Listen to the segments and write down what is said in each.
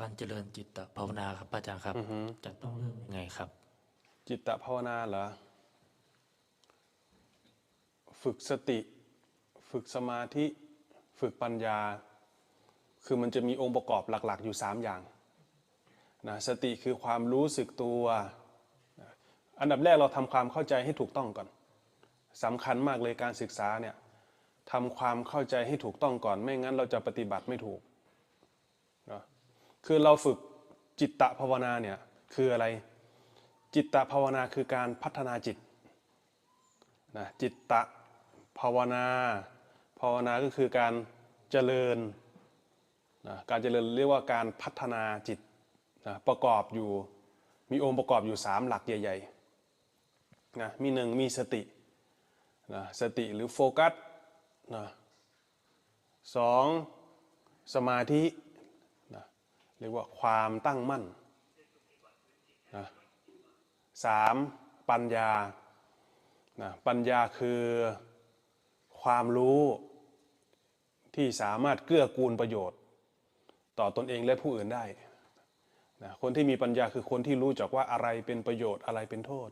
การเจริญจิตภาวนาครับอาจารย์ครับ อือฮึ จะต้องเริ่มยังไงครับ จิตตภาวนาเหรอ ฝึกสติ ฝึกสมาธิ ฝึกปัญญา คือมันจะมีองค์ประกอบหลักๆ อยู่ 3 อย่างนะสติคือความรู้สึกตัวนะอันดับแรกเราทำความเข้าใจให้ถูกต้องก่อนสำคัญมากเลยการศึกษาเนี่ยทำความเข้าใจให้ถูกต้องก่อน ไม่งั้นเราจะปฏิบัติไม่ถูกนะ คือเราฝึกจิตตภาวนาเนี่ยคืออะไร จิตตภาวนาคือการพัฒนาจิตนะจิตตภาวนา ภาวนาก็คือการเจริญนะการเจริญเรียกว่าการพัฒนาจิตนะประกอบอยู่มีองค์ประกอบอยู่ 3 หลักใหญ่ๆนะมีหนึ่งมีสตินะสติหรือโฟกัสนะสองสมาธิ เรียกว่าความตั้งมั่นนะสามปัญญานะปัญญาคือความรู้ที่สามารถเกื้อกูลประโยชน์ ต่อตนเองและผู้อื่นได้นะคนที่มีปัญญาคือคนที่รู้จักว่าอะไรเป็นประโยชน์อะไรเป็นโทษ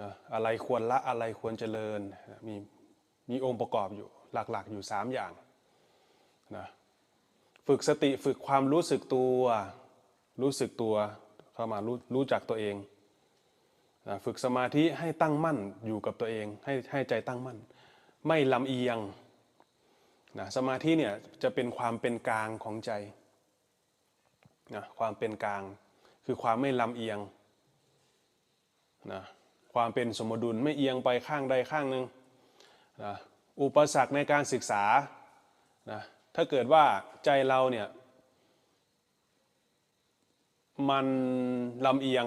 นะอะไรควรละอะไรควรเจริญนะมีมีองค์ประกอบอยู่หลักๆอยู่ 3 อย่างนะ ฝึกสติฝึกความรู้สึกตัว รู้สึกตัวเข้ามารู้รู้จักตัวเองนะฝึกสมาธิให้ตั้งมั่นอยู่กับตัวเอง ให้ให้ใจตั้งมั่น ไม่ลำเอียงนะสมาธิเนี่ยจะเป็นความเป็นกลางของใจนะความเป็นกลาง คือความไม่ลำเอียงนะความเป็นสมดุลไม่เอียงไปข้างใดข้างหนึ่งนะอุปสรรคในการศึกษานะ ถ้าเกิดว่าใจเราเนี่ยมันลำเอียง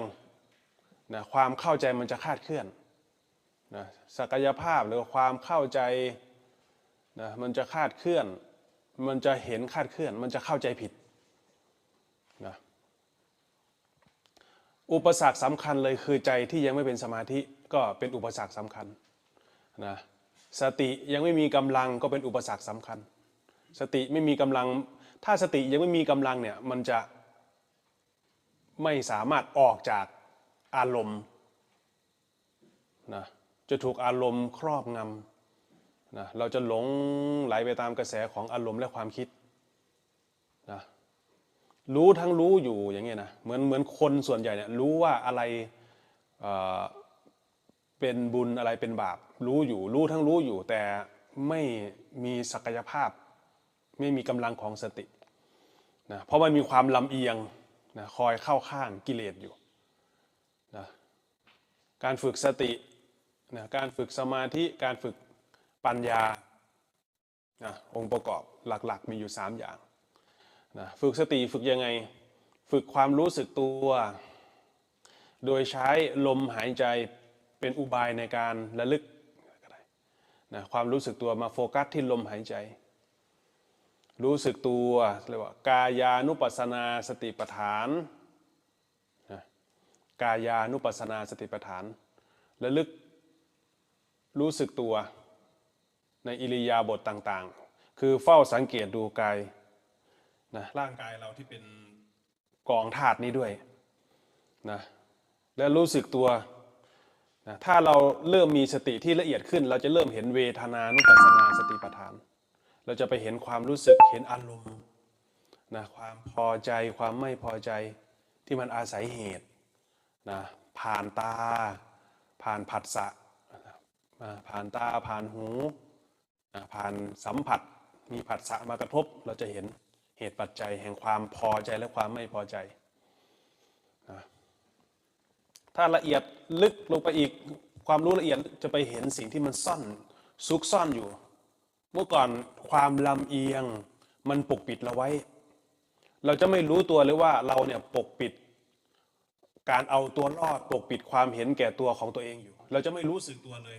นะความเข้าใจมันจะคาดเคลื่อนนะศักยภาพหรือความเข้าใจนะมันจะคาดเคลื่อน มันจะเห็นคาดเคลื่อน มันจะเข้าใจผิดนะอุปสรรคสำคัญเลยคือใจที่ยังไม่เป็นสมาธิก็เป็นอุปสรรคสำคัญนะสติยังไม่มีกำลังก็เป็นอุปสรรคสำคัญ สติไม่มีกำลัง ถ้าสติยังไม่มีกำลังเนี่ยมันจะไม่สามารถออกจากอารมณ์นะจะถูกอารมณ์ครอบงำนะเราจะหลงไหลไปตามกระแสของอารมณ์และความคิดนะรู้ทั้งรู้อยู่อย่างเงี้ยนะเหมือนเหมือนคนส่วนใหญ่เนี่ยรู้ว่าอะไรเเป็นบุญอะไรเป็นบาปรู้อยู่รู้ทั้งรู้อยู่ แต่ไม่มีศักยภาพ ไม่มีกำลังของสตินะเพราะมันมีความลำเอียงนะคอยเข้าข้างกิเลสอยู่นะการฝึกสตินะการฝึกสมาธิการฝึกปัญญานะองค์ประกอบหลักๆ มีอยู่ 3 อย่างนะฝึกสติฝึกยังไงฝึกความรู้สึกตัว โดยใช้ลมหายใจเป็นอุบายในการระลึกนะความรู้สึกตัวมาโฟกัสที่ลมหายใจ รู้สึกตัวเรียกว่ากายานุปัสนาสติปัฏฐานนะกายานุปัสสนาสติปัฏฐานระลึกรู้สึกตัวในอิริยาบถต่างๆ คือเฝ้าสังเกตดูกายนะร่างกายเราที่เป็นกองธาตุนี้ด้วยนะและรู้สึกตัวนะถ้าเราเริ่มมีสติที่ละเอียดขึ้น เราจะเริ่มเห็นเวทนานุปัสสนาสติปัฏฐาน เราจะไปเห็นความรู้สึกเห็นอารมณ์นะความพอใจความไม่พอใจที่มันอาศัยเหตุนะผ่านตา ผ่านผัสสะนะผ่านตาผ่านหูนะผ่านสัมผัสมีผัสสะมากระทบ เราจะเห็นเหตุปัจจัยแห่งความพอใจและความไม่พอใจนะถ้าละเอียดลึกลงไปอีกความรู้ละเอียดจะไปเห็นสิ่งที่มันซ่อนซุกซ่อนอยู่ เมื่อก่อนความลำเอียงมันปกปิดเราไว้ เราจะไม่รู้ตัวเลยว่าเราเนี่ยปกปิด การเอาตัวรอดปกปิดความเห็นแก่ตัวของตัวเองอยู่ เราจะไม่รู้สึกตัวเลย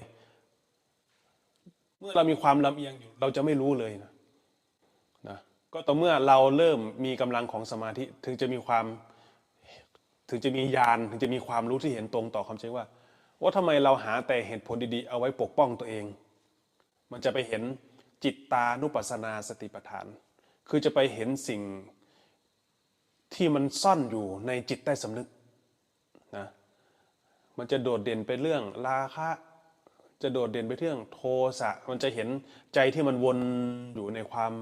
เมื่อเรามีความลำเอียงอยู่ เราจะไม่รู้เลยนะนะก็ต่อเมื่อเราเริ่มมีกำลังของสมาธิถึงจะมีความถึงจะมีญาณถึงจะมีความรู้ที่เห็นตรงต่อความจริงว่า ว่าทำไมเราหาแต่เหตุผลดีๆ เอาไว้ปกป้องตัวเอง มันจะไปเห็น จิตตานุปัสสนาสติปัฏฐาน คือจะไปเห็นสิ่งที่มันซ่อนอยู่ในจิตใต้สำนึกนะมันจะโดดเด่นไปเรื่องราคะจะโดดเด่นไปเรื่องโทสะมันจะเห็นใจที่มันวนอยู่ในความ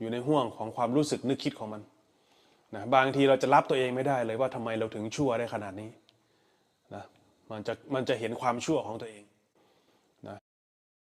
อยู่ในห่วงของความรู้สึกนึกคิดของมันนะบางทีเราจะรับตัวเองไม่ได้เลยว่าทำไมเราถึงชั่วได้ขนาดนี้นะมันจะมันจะเห็นความชั่วของตัวเอง